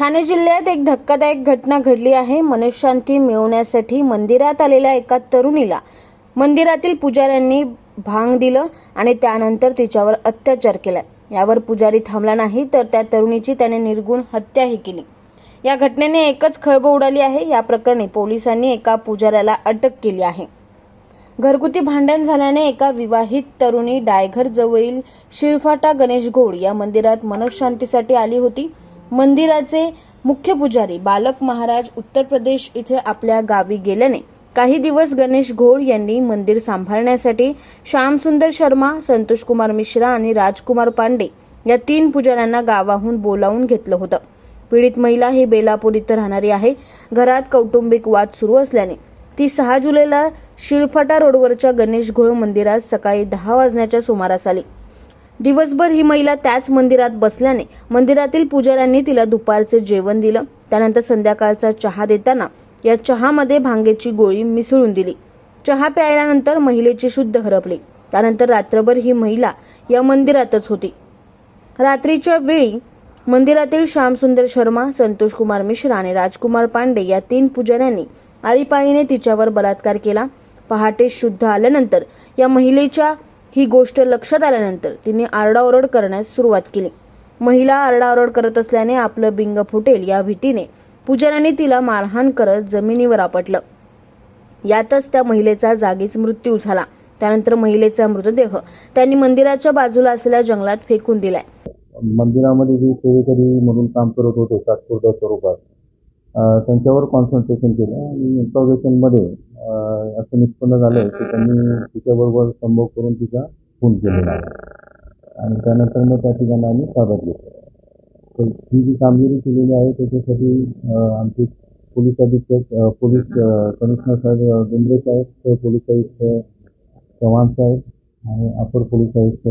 ठाणे जिल्ह्यात एक धक्कादायक घटना घडली आहे. मनशांती मिळवण्यासाठी मंदिरात आलेल्या एका तरुणीला मंदिरातील पुजाऱ्यांनी भांग दिलं आणि त्यानंतर तिच्यावर अत्याचार केला यावर पुजारी थांबला नाही तर त्या तरुणीची त्याने निर्गुण हत्याही केली. या घटनेने एकच खळबळ उडाली आहे. या प्रकरणी पोलिसांनी एका पुजाऱ्याला अटक केली आहे. घरगुती भांडण झाल्याने एका विवाहित तरुणी डायघर जवळील शिरफाटा गणेश घोड या मंदिरात मनशांतीसाठी आली होती. मंदिराचे मुख्य पुजारी बालक महाराज उत्तर प्रदेश इथे आपल्या गावी गेल्याने काही दिवस गणेश घोळ यांनी मंदिर सांभाळण्यासाठी श्यामसुंदर शर्मा संतोष कुमार मिश्रा आणि राजकुमार पांडे या तीन पुजाऱ्यांना गावाहून बोलावून घेतलं होतं. पीडित महिला ही बेलापूर इथं राहणारी आहे. घरात कौटुंबिक वाद सुरू असल्याने ती सहा जुलैला शिळफाटा रोडवरच्या गणेश घोळ मंदिरात सकाळी दहा वाजण्याच्या सुमारास आली. दिवसभर ही महिला त्याच मंदिरात बसल्याने मंदिरातील पुजाऱ्यांनी तिला दुपारचे जेवण दिलं. त्यानंतर संध्याकाळचा चहा देताना या चहामध्ये भांगेची गोळी मिसळून दिली. चहा प्यायल्यानंतर महिलेची शुद्ध हरपली. त्यानंतर रात्रभर ही महिला या मंदिरातच होती. रात्रीच्या वेळी मंदिरातील श्यामसुंदर शर्मा संतोष कुमार मिश्रा आणि राजकुमार पांडे या तीन पुजाऱ्यांनी आळीपाळीने तिच्यावर बलात्कार केला. पहाटे शुद्ध आल्यानंतर या महिलेच्या ही गोष्ट लक्षात आल्यानंतर तिने आरडाओरड करण्यास सुरुवात केली. महिला आरडाओरड करत असल्याने आपलं बिंग फुटेल या भीतीने पूजनाने तिला मारहाण करत जमिनीवर आपटलं. यातच त्या महिलेचा जागीच मृत्यू झाला. त्यानंतर महिलेचा मृतदेह त्यांनी मंदिराच्या बाजूला असलेल्या जंगलात फेकून दिलाय. मंदिरामध्ये जे सेवेकरी म्हणून काम करत होते? तात्पुरत्या स्वरूपात. त्यांच्यावर कॉन्सन्ट्रेशन केलं आणि इंट्रॉगेशनमध्ये असं निष्पन्न झालं की त्यांनी तिच्याबरोबर संभोग करून तिचा खून केलेला आहे. आणि त्यानंतर मग त्या ठिकाणी आम्ही ताब्यात घेतलं. तर ही जी कामगिरी केलेली आहे त्याच्यासाठी आमचे पोलीस अधीक्षक पोलीस कमिशनर साहेब अं, डुंबरे साहेब पोलीस आयुक्त चव्हाण साहेब आणि अपर पोलीस आयुक्त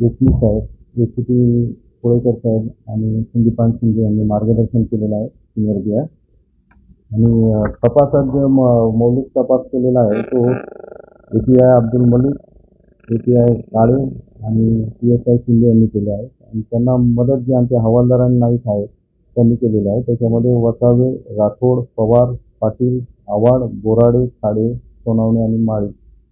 देशमुख साहेब जे सी पी कोळेकर साहेब आणि संदीपान शिंदे यांनी मार्गदर्शन केलेलं आहे. सिनियर आहे. आणि तपासात जे म- मौलिक तपास केलेला आहे तो A P I Abdul Malik A P I Kale आणि पी एस आय शिंदे यांनी केले आहे. आणि त्यांना मदत जी आमच्या हवालदारांनी नाईक आहेत त्यांनी केलेली आहे. त्याच्यामध्ये वसावे राठोड पवार पाटील आव्हाड बोराडे खाडे सोनावणे आणि माळी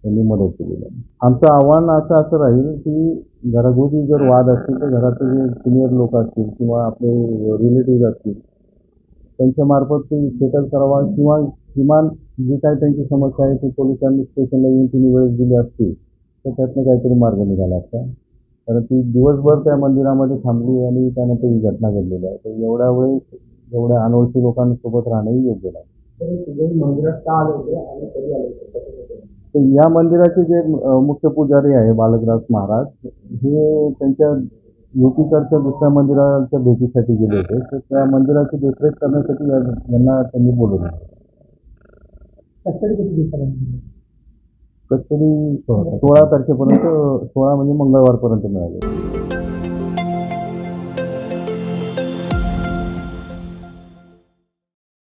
यांनी मदत केलेली आहे. आमचं आव्हान असं असं राहील की घरगुती जर वाद असतील तर घरातील जे सिनियर लोक असतील किंवा आपले रिलेटिव्ह असतील त्यांच्यामार्फत ते सेटल करावा किंवा किमान जी काय त्यांची समस्या आहे ती पोलिसांनी स्टेशनला येऊन तिने वेळेस दिली असती तर त्यातनं काहीतरी मार्ग निघाला असता. कारण ती दिवसभर त्या मंदिरामध्ये थांबली आणि त्यानंतर ही घटना घडलेली आहे. तर एवढ्या वेळेस एवढ्या अनोळखी लोकांसोबत राहणंही योग्य नाही? तर या मंदिराचे जे मुख्य पुजारी आहे बालकराज महाराज हे त्यांच्या युपीकडच्या दुसऱ्या मंदिराच्या भेटीसाठी गेले होते. तर त्या मंदिराची देखरेख करण्यासाठी या- यांना त्यांनी बोलवलं. कस्टडी किती दिवसापर्यंत कधी सोळा तारखेपर्यंत सोळा म्हणजे मंगळवारपर्यंत मिळाले.